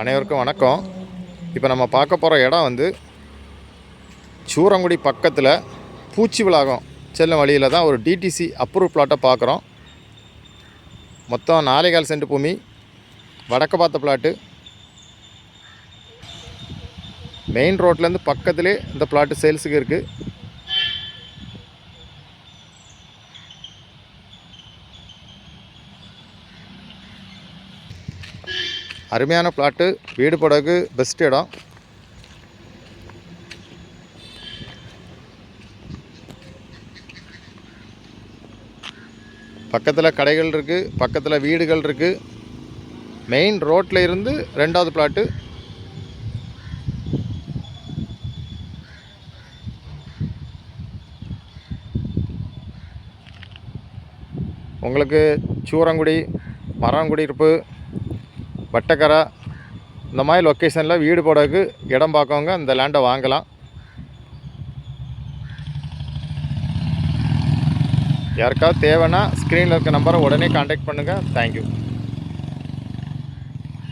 அனைவருக்கும் வணக்கம். இப்போ நம்ம பார்க்க போகிற இடம் வந்து சூரங்குடி பக்கத்தில் பூச்சி விலாகம் செல்லும் வழியில் தான் ஒரு டிடிசி அப்ரூவ் பிளாட்டை பார்க்குறோம். மொத்தம் நாலேகால் சென்ட் பூமி வடக்கு பார்த்த பிளாட்டு மெயின் ரோட்லேருந்து பக்கத்திலே இந்த பிளாட்டு சேல்ஸுக்கு இருக்குது அருமையான பிளாட்டு வீடு போடக்கு பெஸ்ட் இடம். பக்கத்தில் கடைகள் இருக்குது பக்கத்தில் வீடுகள் இருக்குது மெயின் ரோட்டில் இருந்து ரெண்டாவது பிளாட்டு உங்களுக்கு சூரங்குடி மரங்குடி இருப்பு. வட்டக்கரை இந்த மாதிரி லொக்கேஷனில் வீடு போடக்கு இடம் பார்க்கவங்க இந்த லேண்டை வாங்கலாம். யாருக்காவது தேவைன்னா ஸ்க்ரீனில் இருக்க நம்பரை உடனே காண்டாக்ட் பண்ணுங்கள் தேங்க்யூ